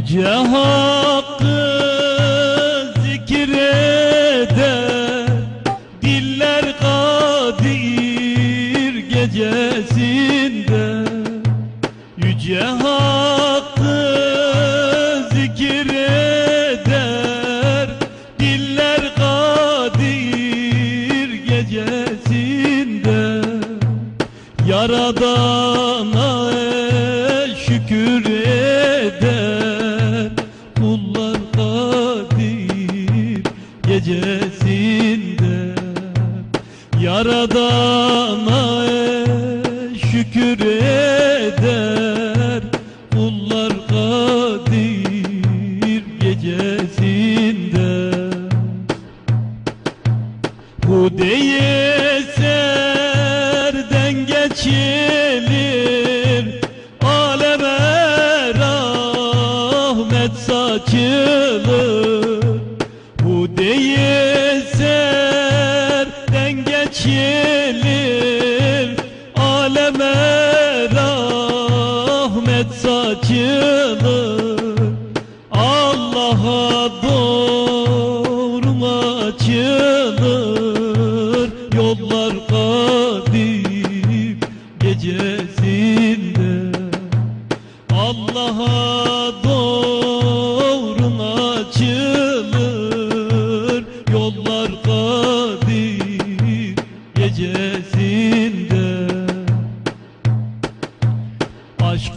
Yüce Hakkı zikreder Diller Kadir gecesinde. Yüce Hakkı Yaradana şükür eder. Kullar kadir gecesinde. Bu diye serden geçilir. Aleme rahmet saçılır. Bu diye serden geçilir Aleme rahmet saçılır Allah'a doğru açılır Yollar kadir gecesinde? Allah'a doğru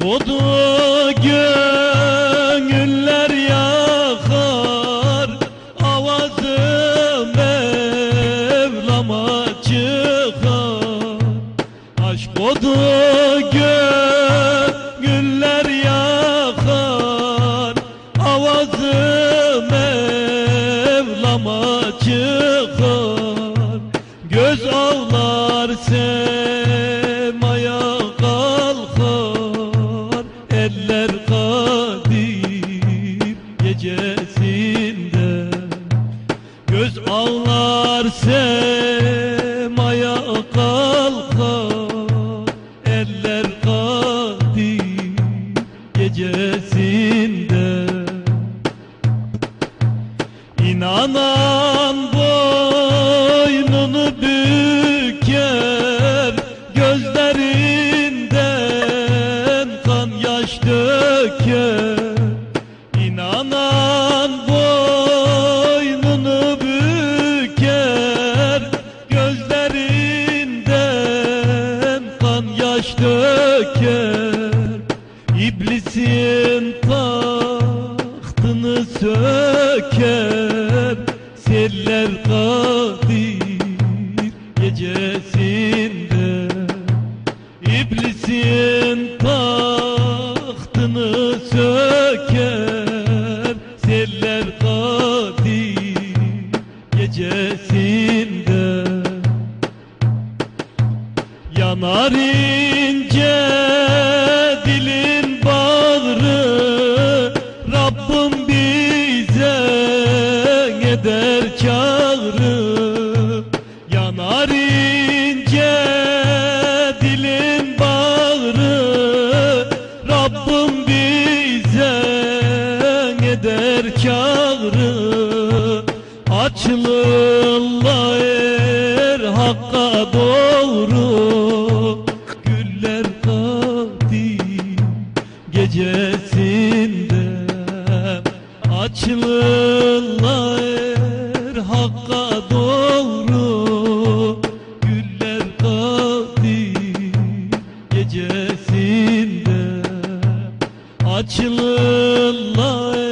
Aşk odu gönüller yakar Avazı Mevlam'a çıkar. Aşk odu Göz ağlar semaya kalkar Eller kadir gecesinde. İnanan boynunu büker Gözlerinden kan yaş döker. İnanan döker İblisin tahtını söker. Seller kadir gecesinde Yanar ince dilin bağrı Rabbim bize eder çağrı Yanar ince dilin bağrı Rabbim bize eder çağrı Açılırlar hakka doğru gecesinde Açılırlar hakka doğru Güller kadir gecesinde Açılırlar